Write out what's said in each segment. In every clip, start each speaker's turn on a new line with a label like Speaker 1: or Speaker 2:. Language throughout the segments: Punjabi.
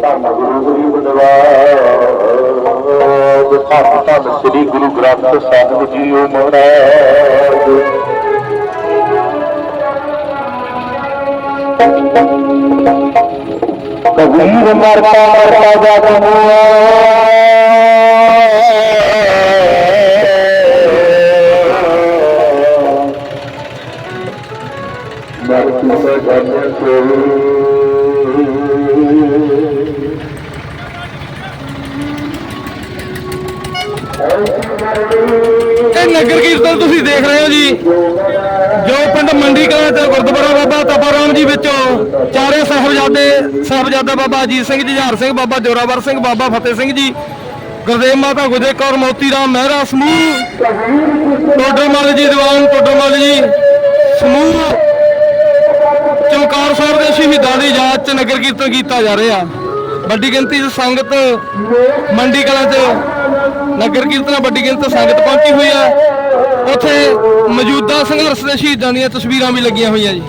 Speaker 1: ਧੰਨ ਗੁਰੂ ਗਰੀਬਨਵਾਜ ਧੰਨ ਧੰਨ ਸ੍ਰੀ ਗੁਰੂ ਗ੍ਰੰਥ ਸਾਹਿਬ ਜੀਓ ਮਹਾਰਾਜ ਕਬੀਰ ਮਰਤਾ ਮਰਤਾ ਜਗ ਮੁਆ
Speaker 2: ਇਹ ਨਗਰ ਕੀਰਤਨ ਤੁਸੀਂ ਦੇਖ ਰਹੇ ਹੋ ਜੀ। ਜੋ ਪਿੰਡ ਮੰਡੀ ਕਲਾਂ ਤੇ ਗੁਰਦੁਆਰਾ ਬਾਬਾ ਤਪਾ ਰਾਮ ਜੀ ਵਿੱਚੋਂ ਚਾਰੇ ਸਾਹਿਬਜ਼ਾਦੇ, ਸਾਹਿਬਜ਼ਾਦਾ ਬਾਬਾ ਅਜੀਤ ਸਿੰਘ ਜੀ ਜਹਾਰ ਸਿੰਘ ਬਾਬਾ ਜੋਰਾਵਰ ਸਿੰਘ, ਬਾਬਾ ਫਤਿਹ ਸਿੰਘ ਜੀ, ਗੁਰਦੇਵ ਮਾਤਾ ਗੁਜੇ ਕੌਰ, ਮੋਤੀ ਰਾਮ ਮਹਿਰਾ, ਸਮੂਹ ਟੋਡਰਮਲ ਜੀ, ਦੀਵਾਨ ਟੋਡਰਮਲ ਜੀ, ਸਮੂਹ ਚਮਕਾਰ ਸਾਹਿਬ ਦੇ ਸ਼ਹੀਦਾਂ ਦੀ ਯਾਦ 'ਚ ਨਗਰ ਕੀਰਤਨ ਕੀਤਾ ਜਾ ਰਿਹਾ। ਵੱਡੀ ਗਿਣਤੀ 'ਚ ਸੰਗਤ ਮੰਡੀ ਕਲਾਂ 'ਚ ਨਗਰ ਕੀਰਤਨ ਵੱਡੀ ਗਿਣਤੀ ਸੰਗਤ ਪਹੁੰਚੀ ਹੋਈ ਹੈ ਉੱਥੇ ਮੌਜੂਦਾ ਸੰਘਰਸ਼ ਦੇ ਸ਼ਹੀਦਾਂ ਦੀਆਂ ਤਸਵੀਰਾਂ ਵੀ ਲੱਗੀਆਂ ਹੋਈਆਂ ਜੀ।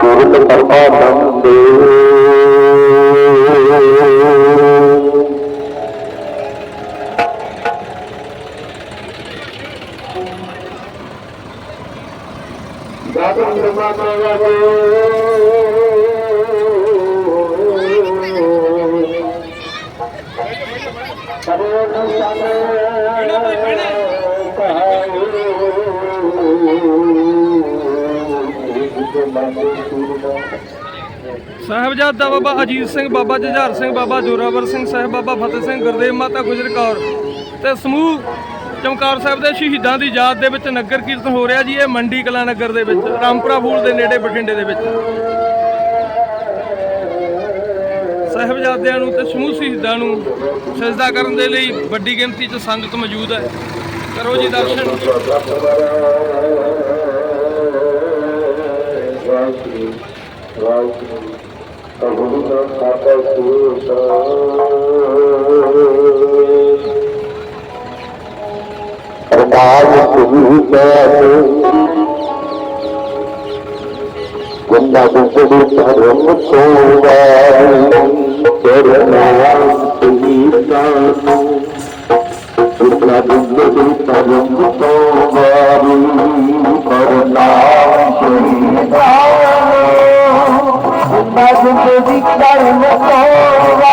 Speaker 1: ਗੁਰੂ ਪਰਮਾਨੰਦ ਗਾਤਮ ਰਮਾਨਾ
Speaker 2: ਸਾਹਿਬਜ਼ਾਦਾ ਬਾਬਾ ਅਜੀਤ ਸਿੰਘ, ਬਾਬਾ ਜੁਝਾਰ ਸਿੰਘ, ਬਾਬਾ ਜੋਰਾਵਰ ਸਿੰਘ, ਸਾਹਿਬ ਬਾਬਾ ਫਤਿਹ ਸਿੰਘ, ਗੁਰਦੇਵ ਮਾਤਾ ਗੁਜਰ ਕੌਰ ਤੇ ਸਮੂਹ ਚਮਕੌਰ ਸਾਹਿਬ ਦੇ ਸ਼ਹੀਦਾਂ ਦੀ ਯਾਦ ਦੇ ਵਿੱਚ ਨਗਰ ਕੀਰਤਨ ਹੋ ਰਿਹਾ ਜੀ, ਇਹ ਮੰਡੀ ਕਲਾ ਨਗਰ ਦੇ ਵਿੱਚ, ਰਾਮਪੁਰਾ ਫੂਲ ਦੇ ਨੇੜੇ ਬਠਿੰਡੇ ਦੇ ਵਿੱਚ। ਸਾਹਿਬਜ਼ਾਦਿਆਂ ਨੂੰ ਤੇ ਸਮੂਹ ਸ਼ਹੀਦਾਂ ਨੂੰ ਸਜਦਾ ਕਰਨ ਦੇ ਲਈ ਵੱਡੀ ਗਿਣਤੀ 'ਚ ਸੰਗਤ ਮੌਜੂਦ ਹੈ। ਕਰੋ ਜੀ ਦਰਸ਼ਨ।
Speaker 1: ਗੁਰੂ ਗ੍ਰੰਥ ਸਾਹਿਬ ਸੂਰ ਅਰਦਾਸ কাল তুমি গঙ্গা গুজরে ধরম করুণা গুজরে ধরম করুণা যদি কর্ম করুণা